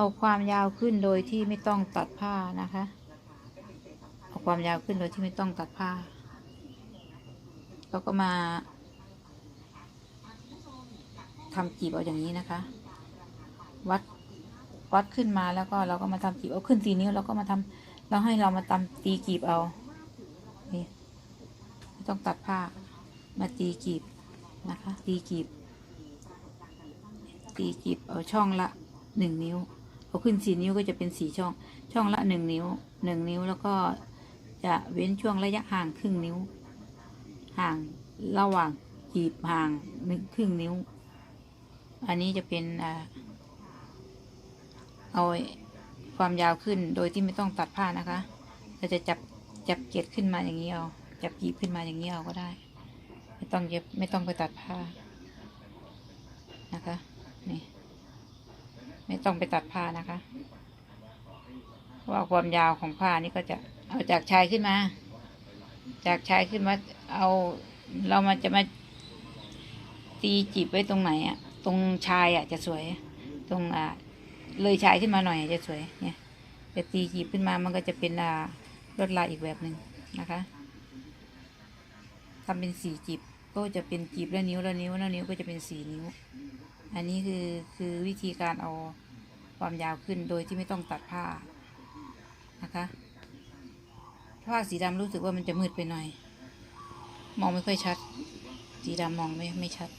เอาความยาวขึ้นโดยที่ไม่ต้องตัดผ้านะคะ เอาความยาวขึ้นโดยที่ไม่ต้องตัดผ้าแล้วก็มาทำจีบเอาอย่างนี้นะคะ วัดวัดขึ้นมาแล้วก็เราก็มาทำจีบเอาขึ้นสี่นิ้วเราก็มาทำเราให้เรามาตำตีกีบเอานี่ไม่ต้องตัดผ้า มาตีกีบนะคะ ตีกีบ ตีกีบเอาช่องละหนึ่งนิ้ว เอาขึ้นสี่นิ้วก็จะเป็นสี่ช่อง ช่องละหนึ่งนิ้วหนึ่งนิ้วแล้วก็จะเว้นช่วงระยะห่างครึ่งนิ้ว ห่างระหว่างกีบห่างหนึ่งครึ่งนิ้ว อันนี้จะเป็นอ่าเอาความยาวขึ้นโดยที่ไม่ต้องตัดผ้านะคะ เราจะจับจับเกล็ดขึ้นมาอย่างนี้เอา จับกีบขึ้นมาอย่างนี้เอาก็ได้ ไม่ต้องเย็บไม่ต้องไปตัดผ้านะคะ นี่ ไม่ต้องไปตัดผ้านะคะเพราะว่าความยาวของผ้านี่ก็จะเอาจากชายขึ้นมา จากชายขึ้นมา เอาเรามาจะมาตีจีบไว้ตรงไหนอะตรงชายอะจะสวย ตรงอ่าเลยชายขึ้นมาหน่อยจะสวย เนี่ยจะตีจีบขึ้นมามันก็จะเป็นอ่าลวดลายอีกแบบหนึ่งนะคะทำเป็นสี่จีบก็จะเป็นจีบแล้วนิ้วแล้วนิ้วแล้วนิ้วก็จะเป็นสี่นิ้ว อันนี้คือคือวิธีการเอา ความยาวขึ้นโดยที่ไม่ต้องตัดผ้านะคะผ้าสีดำรู้สึกว่ามันจะมืดไปหน่อย มองไม่ค่อยชัด สีดำมองไม่ไม่ชัด